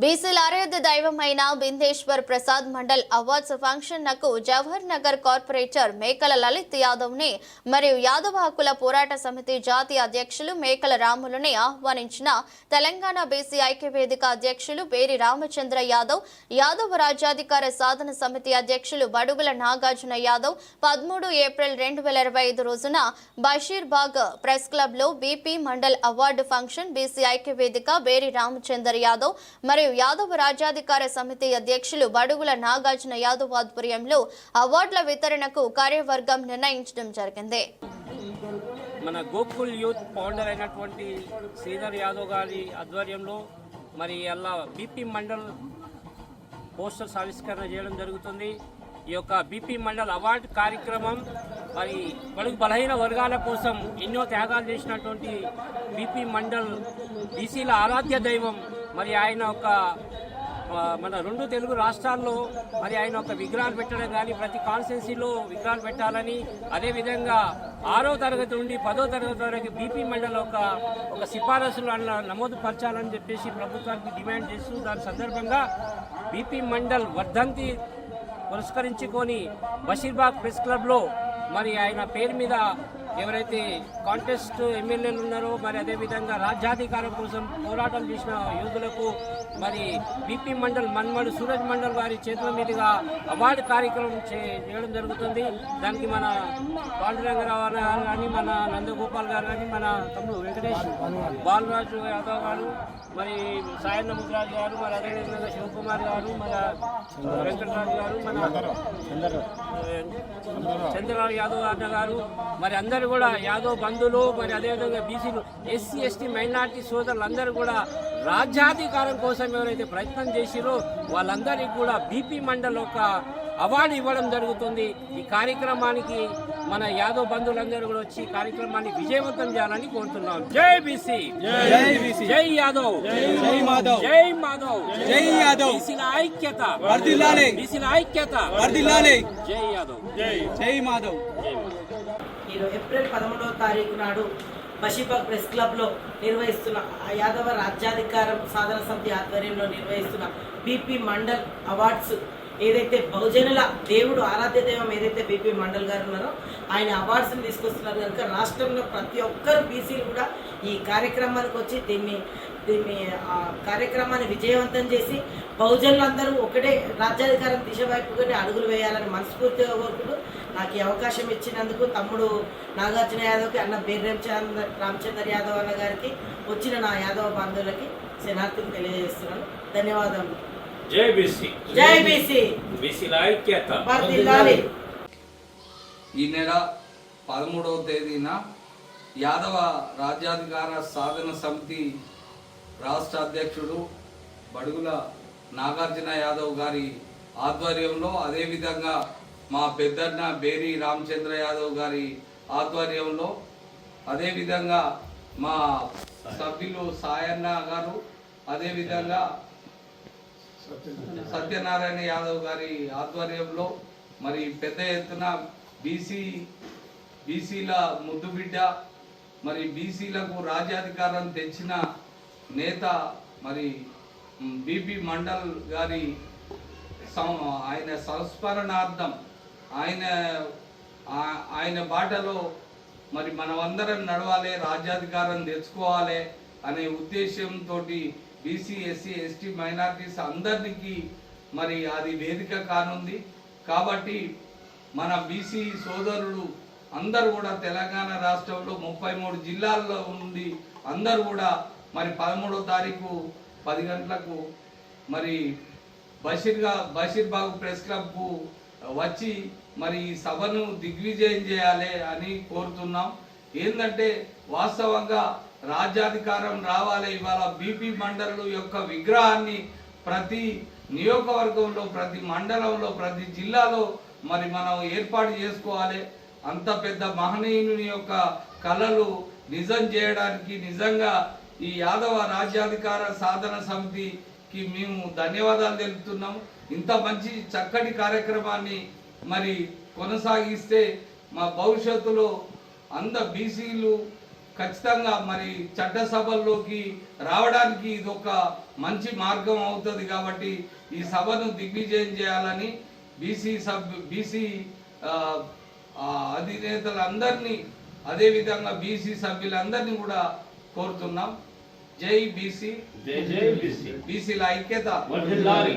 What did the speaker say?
బీసీల ఆరాధ్య దైవమైన బిందేశ్వర్ ప్రసాద్ మండల్ అవార్డ్స్ ఫంక్షన్ నకు జవహర్ నగర్ కార్పొరేటర్ మేకల లలిత్ యాదవ్ని మరియు యాదవ హక్కుల పోరాట సమితి జాతీయ అధ్యక్షులు మేకల రాములని ఆహ్వానించిన తెలంగాణ బీసీ ఐక్యవేదిక అధ్యక్షులు పేరి రామచంద్ర యాదవ్ యాదవ్ రాజ్యాధికార సాధన సమితి అధ్యక్షులు బడుగుల నాగార్జున యాదవ్ పదమూడు ఏప్రిల్ రెండు వేల ఇరవై ఐదు రోజున బషీర్బాగ్ ప్రెస్ క్లబ్లో BP Mandal award function BC ఐక్య వేదిక బేరి రామచందర్ యాదవ్ మరియు యాదవ్ రాజ్యాధికార సమితి అధ్యక్షులు బడుగుల నాగార్జున యాదవ్ ఆధ్వర్యంలో అవార్డుల వితరణకు కార్యవర్గం నిర్ణయించడం జరిగింది. మన గోకుల్ యూత్ ఫౌండర్ అయినటువంటి శ్రీధర్ యాదవ్ గారి ఆధ్వర్యంలో మరి అలా బీపీ మండల్ పోస్టర్స్ ఆవిష్కరణ చేయడం జరుగుతుంది. ఈ యొక్క బీపీ మండల్ అవార్డు కార్యక్రమం మరి బడుగు బలహీన వర్గాల కోసం ఎన్నో త్యాగాలు చేసినటువంటి బీపీ మండల్ బీసీల ఆరాధ్య దైవం మరి ఆయన ఒక మన రెండు తెలుగు రాష్ట్రాల్లో మరి ఆయన ఒక విగ్రహాలు పెట్టడం కానీ ప్రతి కాన్స్టెన్సీలో విగ్రహాలు పెట్టాలని అదేవిధంగా ఆరో తరగతి నుండి పదో తరగతి వరకు బీపీ మండలం ఒక ఒక సిఫారసులు అన్న నమోదు పరచాలని చెప్పేసి ప్రభుత్వానికి డిమాండ్ చేస్తూ దాని సందర్భంగా బీపీ మండల్ వర్ధంతి పురస్కరించుకొని బషీర్బాగ్ ప్రెస్ క్లబ్లో మరి ఆయన పేరు మీద ఎవరైతే కాంటెస్ట్ ఎమ్మెల్యేలు ఉన్నారో మరి అదేవిధంగా రాజ్యాధికారం కోసం పోరాటం చేసిన యోధులకు మరి బీపీ మండల్ మన్మడు సూరజ్ మండల్ వారి చేతుల మీదుగా అవార్డు కార్యక్రమం చే- చేయడం జరుగుతుంది. దానికి మన పాండురంగరావు గారు కానీ మన నందగోపాల్ గారు కానీ మన తమ్ముడు వెంకటేష్ బాలరాజు యాదవ్ గారు మరి సాయన్న ముద్రాజు గారు మరి అదేవిధంగా శివకుమార్ గారు మన వెంకటరాజు గారు మన చంద్రరావు యాదవ్ అన్న గారు మరి అందరూ కూడా యాదవ్ బంధువులు మరి అదేవిధంగా బీసీలు ఎస్సీ ఎస్టీ మైనార్టీ సోదరులు అందరూ కూడా రాజ్యాధికారం కోసం ఎవరైతే ప్రయత్నం చేసిరో వాళ్ళందరికీ కూడా బీపీ మండల్ ఒక అవార్డు ఇవ్వడం జరుగుతుంది. ఈ కార్యక్రమానికి మన యాదవ్ బంధువులందరూ కూడా వచ్చి కార్యక్రమాన్ని విజయవంతం చేయాలని కోరుతున్నాం. జై బీసీ! జై యాదవ్! జై మాధవ్! జై మాధవ్! జై యాదవ్! బీసీల ఐక్యత! బీసీల ఐక్యత! జై యాదవ్! జై మాధవ్ జై మాధవ్! ఈరోజు ఏప్రిల్ పదమూడవ తారీఖు నాడు బషీబాగ్ ప్రెస్ క్లబ్లో నిర్వహిస్తున్న ఆ యాదవ రాజ్యాధికారం సాధన సమితి ఆధ్వర్యంలో నిర్వహిస్తున్న బీపీ మండల్ అవార్డ్స్ ఏదైతే బహుజనుల దేవుడు ఆరాధ్య దైవం ఏదైతే బీపీ మండల్ గారు ఉన్నారో ఆయన అవార్డ్స్ని తీసుకొస్తున్నారు కనుక రాష్ట్రంలో ప్రతి ఒక్కరు బీసీలు కూడా ఈ కార్యక్రమానికి వచ్చి దీన్ని దీన్ని ఆ కార్యక్రమాన్ని విజయవంతం చేసి బహుజనులందరూ ఒకటే రాజ్యాధికారం దిశ వైపుగానే అడుగులు వేయాలని మనస్ఫూర్తిగా కోరుకుంటూ నాకు ఈ అవకాశం ఇచ్చినందుకు తమ్ముడు నాగార్జున యాదవ్కి అన్న బీర్ రామచంద్ర రామచందర్ యాదవ్ అన్న గారికి వచ్చిన నా యాదవ బంధువులకి శనార్థులు తెలియజేస్తున్నాను. ధన్యవాదాలు జై బీసీ. జై బీసీ. బీసీల ఐక్యత వర్ధిల్లాలి ఈ నెల పదమూడవ తేదీన యాదవ రాజ్యాధికార సాధన సమితి రాష్ట్ర అధ్యక్షుడు బడుగుల నాగార్జున యాదవ్ గారి ఆధ్వర్యంలో అదేవిధంగా మా పెద్దన్న బేరి రామచంద్ర యాదవ్ గారి ఆధ్వర్యంలో అదేవిధంగా మా సభ్యులు సాయన్న గారు అదేవిధంగా సత్యనారాయణ యాదవ్ గారి ఆధ్వర్యంలో మరి పెద్ద ఎత్తున బీసీ బీసీల ముద్దుబిడ్డ మరి బీసీలకు రాజ్యాధికారం తెచ్చిన నేత మరి బీపీ మండల్ గారి సం- ఆయన సంస్మరణార్థం ఆయన ఆయన బాటలో మరి మనమందరం నడవాలి రాజ్యాధికారం తెచ్చుకోవాలి అనే ఉద్దేశంతో బీసీ ఎస్సీ ఎస్టీ మైనార్టీస్ అందరికీ మరి అది వేదిక కానుంది. కాబట్టి మన బీసీ సోదరులు అందరూ కూడా తెలంగాణ రాష్ట్రంలో ముప్పై మూడు జిల్లాల్లో ఉంది అందరూ కూడా మరి పదమూడో తారీఖు పది గంటలకు మరి బషీర్గా బషీర్బాగ్ ప్రెస్ క్లబ్కు వచ్చి మరి ఈ సభను దిగ్విజయం చేయాలి అని కోరుతున్నాం. ఏంటంటే వాస్తవంగా రాజ్యాధికారం రావాలి. ఇవాళ బీపీ మండలు యొక్క విగ్రహాన్ని ప్రతి నియోజకవర్గంలో ప్రతి మండలంలో ప్రతి జిల్లాలో మరి మనం ఏర్పాటు చేసుకోవాలి. అంత పెద్ద మహనీయుని యొక్క కళలు నిజం చేయడానికి నిజంగా ఈ యాదవ రాజ్యాధికార సాధన సమితికి మేము ధన్యవాదాలు తెలుపుతున్నాము. ఇంత మంచి చక్కటి కార్యక్రమాన్ని మరి కొనసాగిస్తే మా భవిష్యత్తులో అంద బీసీలు ఖచ్చితంగా మరి చట్టసభల్లోకి రావడానికి ఇది ఒక మంచి మార్గం అవుతుంది కాబట్టి ఈ సభను దిగ్విజయం చేయాలని బీసీ సభ్ బీసీ అధినేతలందరినీ అదేవిధంగా బీసీ సభ్యులందరినీ కూడా కోరుతున్నాం. జై బీసీ జై జై బీసీ బీసీల ఐక్యత వర్ధిల్లాలి